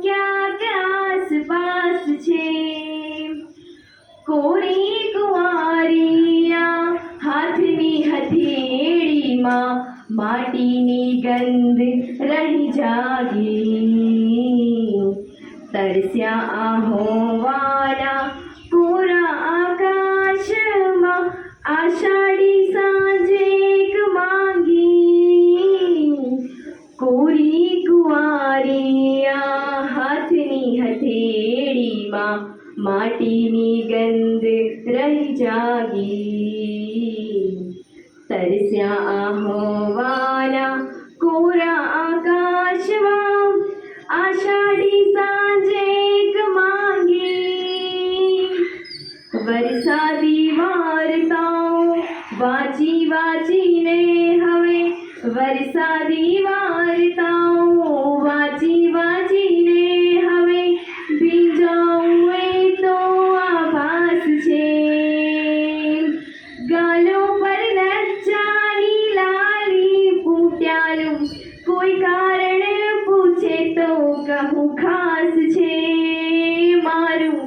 ક્યાંક આસપાસ છે કોરી કુંવારિયા હાથની હથેળીમાં માટીની ગંધ રહી જાગી તરસ્યા આહોવાળા કોરા આકાશમાં આષાઢી સાંજે માંગી કોરી હાથની હથેળીમાં માટીની ગંધ રહી જાગી. તરસ્યા આહોવાલા કોરા આકાશમાં આષાઢી સાંજે માંગી. વરસાદી વાર્તાઓ વાંચી વાંચીને હવે વરસાદી વાર્તાઓ કહું ખાસ છે મારું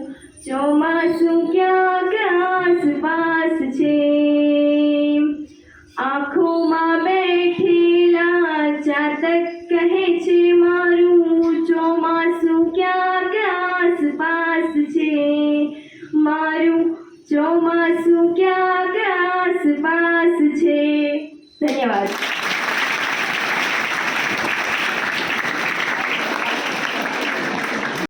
ચોમાસું ક્યાંક આસપાસ છે? આંખોમાં બેઠેલા ચાતક કહે છે, મારું ચોમાસું ક્યાંક આસપાસ છે? મારું ચોમાસું ક્યાંક આસપાસ છે? ધન્યવાદ.